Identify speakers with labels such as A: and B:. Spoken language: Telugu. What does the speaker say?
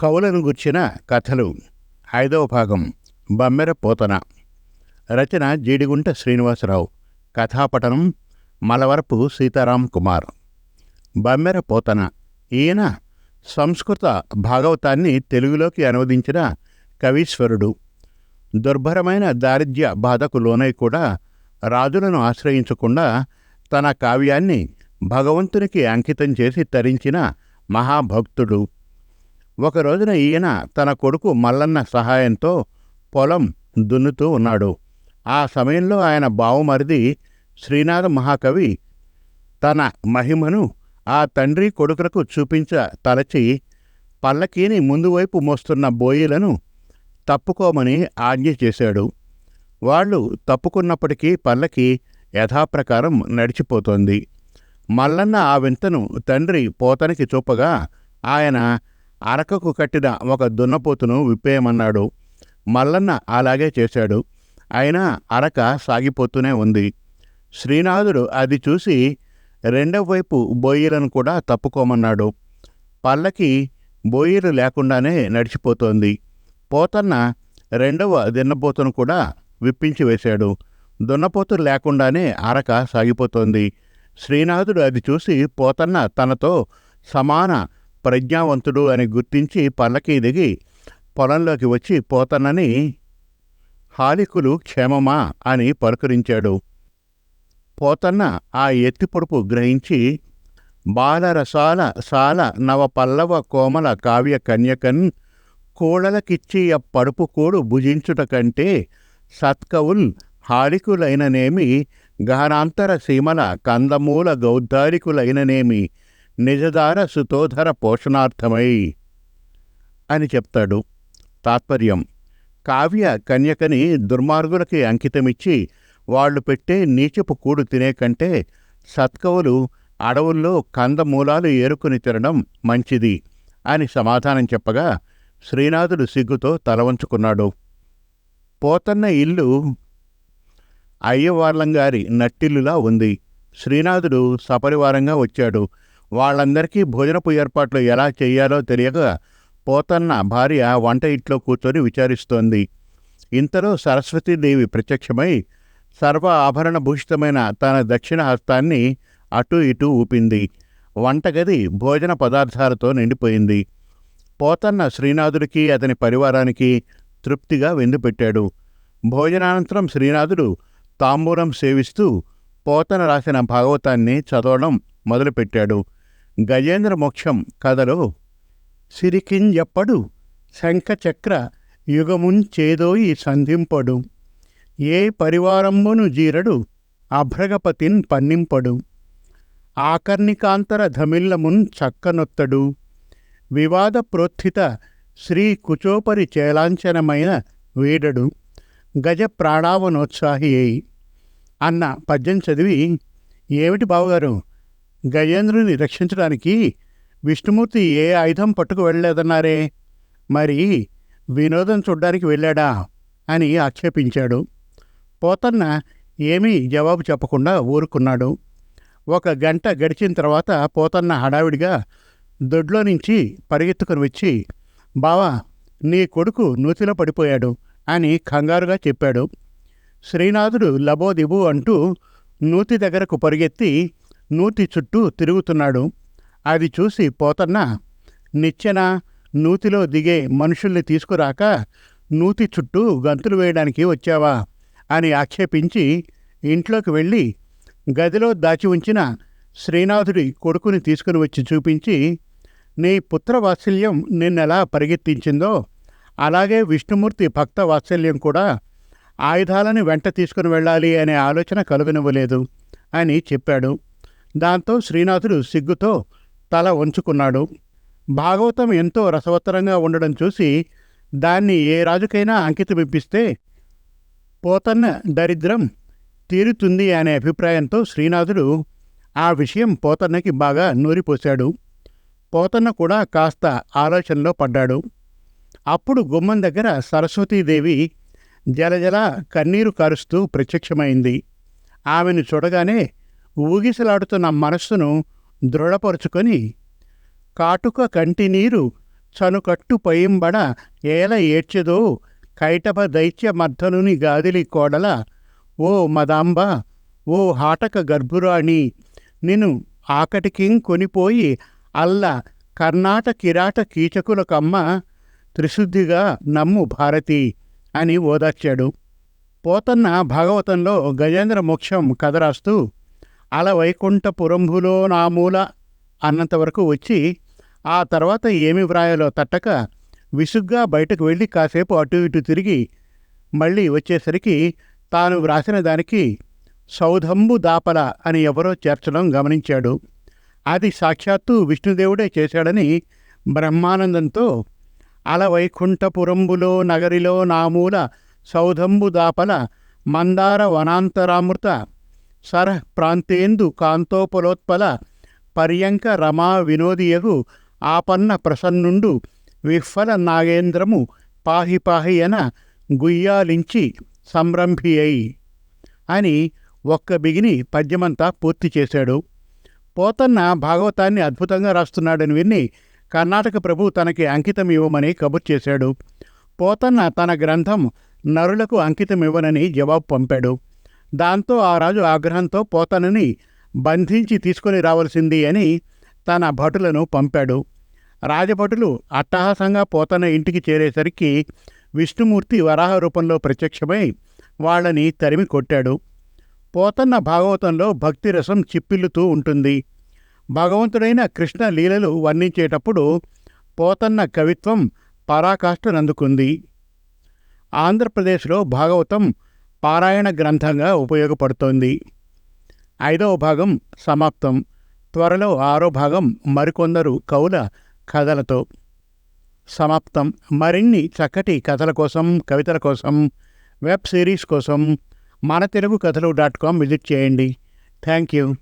A: కవులను గుర్చిన కథలు. ఐదవ భాగం బమ్మెర పోతన. రచన జీడిగుంట శ్రీనివాసరావు. కథాపటనం మలవరపు సీతారాం కుమార్. బమ్మెర పోతన. ఈయన సంస్కృత భాగవతాన్ని తెలుగులోకి అనువదించిన కవీశ్వరుడు. దుర్భరమైన దారిద్ర్య బాధకు లోనై కూడా రాజులను ఆశ్రయించకుండా తన కావ్యాన్ని భగవంతునికి అంకితం చేసి తరించిన మహాభక్తుడు. ఒక రోజున ఈయన తన కొడుకు మల్లన్న సహాయంతో పొలం దున్నుతూ ఉన్నాడు. ఆ సమయంలో ఆయన బావుమరిది శ్రీనాథ మహాకవి తన మహిమను ఆ తండ్రి కొడుకులకు చూపించ తలచి పల్లకీని ముందువైపు మోస్తున్న బోయిలను తప్పుకోమని ఆజ్ఞ చేశాడు. వాళ్ళు తప్పుకున్నప్పటికీ పల్లకి యథాప్రకారం నడిచిపోతోంది. మల్లన్న ఆ వింతను తండ్రి పోతనికి చూపగా ఆయన అరకకు కట్టిన ఒక దున్నపోతును విప్పేయమన్నాడు. మల్లన్న అలాగే చేశాడు. అయినా అరక సాగిపోతూనే ఉంది. శ్రీనాథుడు అది చూసి రెండవ వైపు బోయిలను కూడా తప్పుకోమన్నాడు. పల్లకి బోయిలు లేకుండానే నడిచిపోతోంది. పోతన్న రెండవ దున్నపోతును కూడా విప్పించి వేశాడు. దున్నపోతులు లేకుండానే అరక సాగిపోతోంది. శ్రీనాథుడు అది చూసి పోతన్న తనతో సమాన ప్రజ్ఞావంతుడు అని గుర్తించి పల్లకి దిగి పొలంలోకి వచ్చి పోతనని హాలికులు క్షేమమా అని పలుకరించాడు. పోతన్న ఆ ఎత్తి పొడుపు గ్రహించి బాలరసాల సాల నవ పల్లవ కోమల కావ్య కన్యకన్ కోడలకిచ్చి పడుపు కోడు భుజించుట కంటే సత్కవుల్ హాలికులైననేమి గహనాంతర సీమల కందమూల గౌద్దారికులైననేమి నిజదార సుతోధర పోషణార్థమై అని చెప్తాడు. తాత్పర్యం. కావ్య కన్యకని దుర్మార్గులకి అంకితమిచ్చి వాళ్ళు పెట్టే నీచపు కూడు తినే కంటే సత్కవులు అడవుల్లో కందమూలాలు ఏరుకుని తినడం మంచిది అని సమాధానం చెప్పగా శ్రీనాథుడు సిగ్గుతో తలవంచుకున్నాడు పోతన్న ఇల్లు అయ్యవార్లంగారి నట్టిల్లులా ఉంది. శ్రీనాథుడు సపరివారంగా వచ్చాడు. వాళ్ళందరికీ భోజనపు ఏర్పాట్లు ఎలా చేయాలో తెలియక పోతన్న భార్య వంట ఇంట్లో కూర్చొని విచారిస్తోంది. ఇంతలో సరస్వతీదేవి ప్రత్యక్షమై సర్వ ఆభరణ భూషితమైన తన దక్షిణ హస్తాన్ని అటూ ఇటూ ఊపింది. వంటగది భోజన పదార్థాలతో నిండిపోయింది. పోతన్న శ్రీనాథుడికి అతని పరివారానికి తృప్తిగా వెందు పెట్టాడు భోజనానంతరం శ్రీనాథుడు తాంబూరం సేవిస్తూ పోతన రాసిన భాగవతాన్ని చదవడం మొదలుపెట్టాడు. గజేంద్ర మోక్షం కథలో సిరికింజప్పడు శంఖచక్ర యుగముంచేదోయి సంధింపడు. ఏ పరివారంబును జీరడు అభ్రగపతిన్ పన్నింపడు. ఆకర్ణికాంతర ధమిల్లమున్ చక్కనొత్తడు. వివాద ప్రోత్థిత శ్రీ కుచోపరి చేలాంఛనమైన వీడడు. గజ ప్రాణావనోత్సాహి అయి అన్న పద్యం చదివి ఏమిటి బావగారు? గజేంద్రుని రక్షించడానికి విష్ణుమూర్తి ఏ ఆయుధం పట్టుకు వెళ్ళలేదన్నారే? మరి వినోదం చూడ్డానికి వెళ్ళాడా? అని ఆక్షేపించాడు. పోతన్న ఏమీ జవాబు చెప్పకుండా ఊరుకున్నాడు. ఒక గంట గడిచిన తర్వాత పోతన్న హడావిడిగా దొడ్లో నుంచి పరిగెత్తుకుని వచ్చి బావా నీ కొడుకు నూతిలో పడిపోయాడు అని కంగారుగా చెప్పాడు. శ్రీనాథుడు లబోదిబు అంటూ నూతి దగ్గరకు పరిగెత్తి నూతి చుట్టూ తిరుగుతున్నాడు. అది చూసి పోతన్న నిచ్చెన నూతిలో దిగే మనుషుల్ని తీసుకురాక నూతి చుట్టూ గంతులు వేయడానికి వచ్చావా? అని ఆక్షేపించి ఇంట్లోకి వెళ్ళి గదిలో దాచి ఉంచిన శ్రీనాథుడి కొడుకుని తీసుకుని వచ్చి చూపించి నీ పుత్రవాత్సల్యం నిన్నెలా పరిగెత్తించిందో అలాగే విష్ణుమూర్తి భక్త వాత్సల్యం కూడా ఆయుధాలను వెంట తీసుకుని వెళ్ళాలి అనే ఆలోచన కలుగనివ్వలేదు అని చెప్పాడు. దాంతో శ్రీనాథుడు సిగ్గుతో తల వంచుకున్నాడు. భాగవతం ఎంతో రసవత్తరంగా ఉండడం చూసి దాన్ని ఏ రాజుకైనా అంకితమిప్పిస్తే పోతన్న దరిద్రం తీరుతుంది అనే అభిప్రాయంతో శ్రీనాథుడు ఆ విషయం పోతన్నకి బాగా నూరిపోశాడు. పోతన్న కూడా కాస్త ఆలోచనలో పడ్డాడు. అప్పుడు గుమ్మం దగ్గర సరస్వతీదేవి జలజల కన్నీరు కారుస్తూ ప్రత్యక్షమైంది. ఆమెను చూడగానే ఊగిసలాడుతున్న మనస్సును దృఢపరుచుకొని కాటుక కంటినీరు చనుకట్టు పయింబడ ఏల ఏడ్చెదో కైటభ దైత్య మర్ధనుని గాదిలి కోడల ఓ మదాంబ ఓ హాటక గర్భురాణి నిన్ను ఆకటికిం కొనిపోయి అల్ల కర్ణాట కిరాట కీచకుల కమ్మ త్రిశుద్ధిగా నమ్ము భారతి అని ఓదార్చాడు. పోతన్న భాగవతంలో గజేంద్ర మోక్షం కథ రాస్తూ అలా వైకుంఠపురంభులో అన్నంత అన్నంతవరకు వచ్చి ఆ తర్వాత ఏమి వ్రాయాలో తట్టక విసుగ్గా బయటకు వెళ్ళి కాసేపు అటు ఇటు తిరిగి మళ్ళీ వచ్చేసరికి తాను వ్రాసిన దానికి సౌధంబు దాపల అని ఎవరో చేర్చడం గమనించాడు. అది సాక్షాత్తు విష్ణుదేవుడే చేశాడని బ్రహ్మానందంతో అల వైకుంఠపురంబులో నగరిలో నామూల సౌధంబు దాపల మందార వనాంతరామృత ప్రాంతేందు కాంతోపలోత్పల పర్యంక రమా వినోదియగు ఆపన్న ప్రసన్నుండు విఫల నాగేంద్రము పాహి పాహి అన గుయ్యాలించి సంరంభి అని ఒక్క బిగిని పద్యమంతా పూర్తి చేశాడు. పోతన్న భాగవతాన్ని అద్భుతంగా రాస్తున్నాడని విని కర్ణాటక ప్రభు తనకి అంకితం ఇవ్వమని కబుర్ చేశాడు. పోతన్న తన గ్రంథం నరులకు అంకితం ఇవ్వనని జవాబు పంపాడు. దాంతో ఆ రాజు ఆగ్రహంతో పోతనని బంధించి తీసుకొని రావలసింది అని తన భటులను పంపాడు. రాజభటులు అట్టహాసంగా పోతన ఇంటికి చేరేసరికి విష్ణుమూర్తి వరాహ రూపంలో ప్రత్యక్షమై వాళ్ళని తరిమి కొట్టాడు. పోతన్న భాగవతంలో భక్తి రసం చిప్పిల్లుతూ ఉంటుంది. భగవంతుడైన కృష్ణ లీలలు వర్ణించేటప్పుడు పోతన్న కవిత్వం పరాకాష్ఠనందుకుంది. ఆంధ్రప్రదేశ్లో భాగవతం పారాయణ గ్రంథంగా ఉపయోగపడుతోంది. ఐదవ భాగం సమాప్తం. త్వరలో ఆరో భాగం మరికొందరు కవుల కథలతో సమాప్తం. మరిన్ని చక్కటి కథల కోసం కవితల కోసం వెబ్ సిరీస్ కోసం మన తెలుగు కథలు డాట్ కామ్ విజిట్ చేయండి. Thank you.